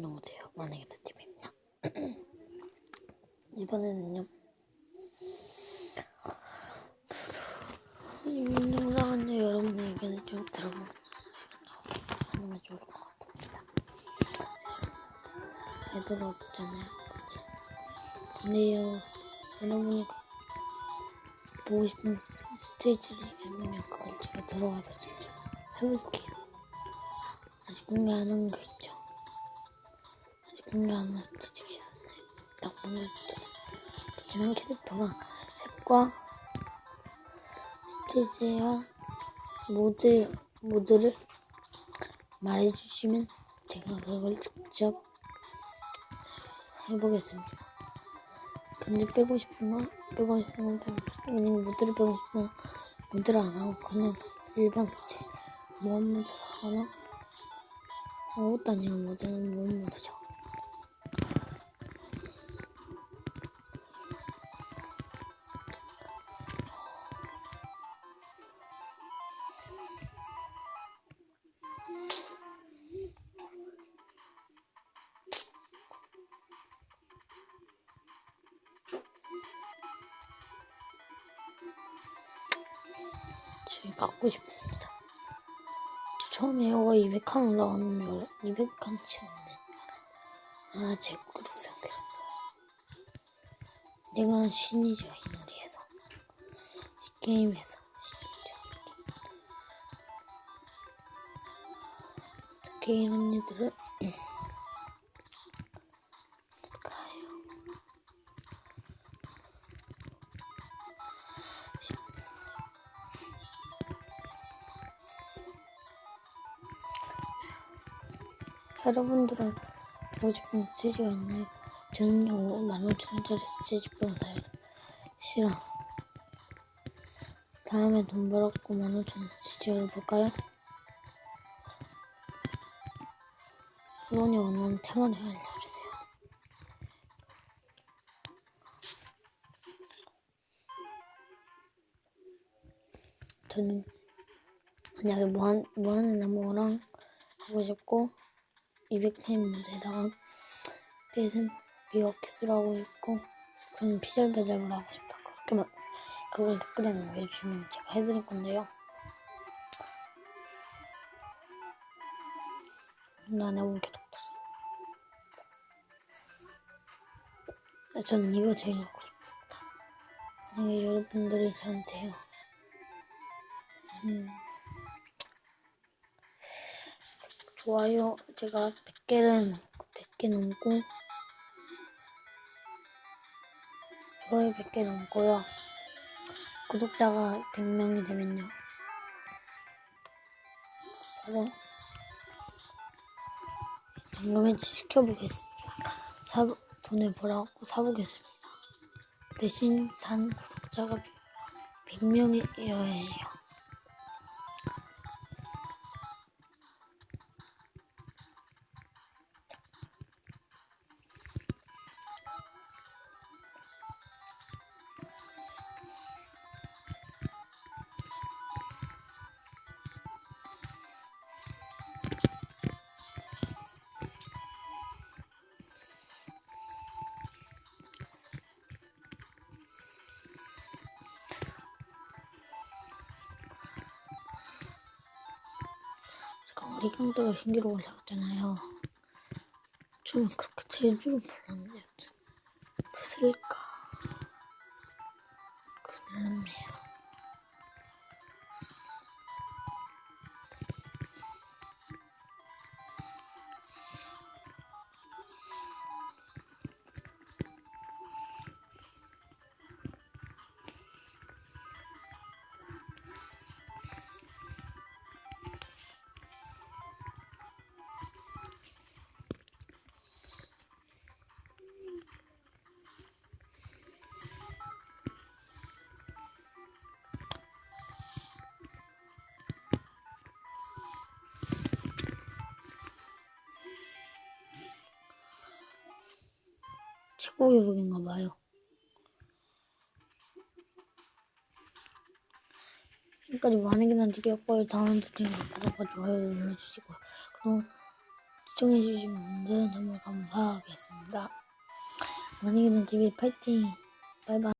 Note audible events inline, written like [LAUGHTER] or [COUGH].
안녕하세요. 팀입니다. [CLEARS THROAT] 이번에는요. 이 영상은 여러분의 의견을 좀 들어보는 시간이 좋을 것 같습니다. 애들 어떻잖아요. 근데요, 여러분이 보고 싶은 스테이지를 해보면 그걸 제가 들어가서 직접 해볼게요. 아직 공개 안한거 있죠? 아직 공개 안한 스티치가 있었네. 딱 보내줬죠. 그렇지만 캐릭터랑 색과 스티치와 모드, 모드를 말해주시면 제가 그걸 직접 해보겠습니다. 근데 빼고 싶은 거, 빼고 싶고, 아니면 모드를 빼고 건 모드를 안 하고 그냥 일반 제 모험 모드를 하나? 아무것도 아니고 모드는 모험 모드죠. 갖고 싶습니다. 저 처음에 이거 200칸 올라가는 줄 알아. 200칸 채웠네. 아, 제 구독 생겼어요. 내가 신이죠, 이 놀이에서. 이 게임에서. 이런 일들을. 여러분들은 싶은 스테이지가 있나요? 저는요, 15,000원짜리 스테이지보다 더 싫어. 다음에 돈 벌었고 15,000원 스테이지를 볼까요? 여러분이 원하는 테마를 알려주세요. 저는 만약에 무한, 무한의 나무랑 하고 싶고 200타임 모드에다가 펫은 미어캣으로 하고 있고 저는 피절 배달을 하고 싶다. 그렇게만 그걸 댓글에 남겨주시면 제가 해드릴 건데요. 난 해본 게 없었어요 아, 저는 이거 제일 하고 싶다. 만약에 여러분들이 저한테요 음, 좋아요. 제가 100개를 100개 넘고. 좋아요 100개 넘고요. 구독자가 100명이 되면요. 바로 당금해치 시켜보겠습니다. 사, 돈을 벌어갖고 사보겠습니다. 대신 단 구독자가 100명이어야 해요 제가 어리광대가 신기로 올라왔잖아요. 저는 그렇게 될 줄은 몰랐네요. 됐을까? 큰일 났네요. 최고 기록인가 봐요. 여기까지 많은 개나 드렸고요. 다음 video 구독과 좋아요 눌러주시고요. 그럼 시청해주신 분들은 정말 감사하겠습니다. 만약에는 TV 파이팅! 바이바이.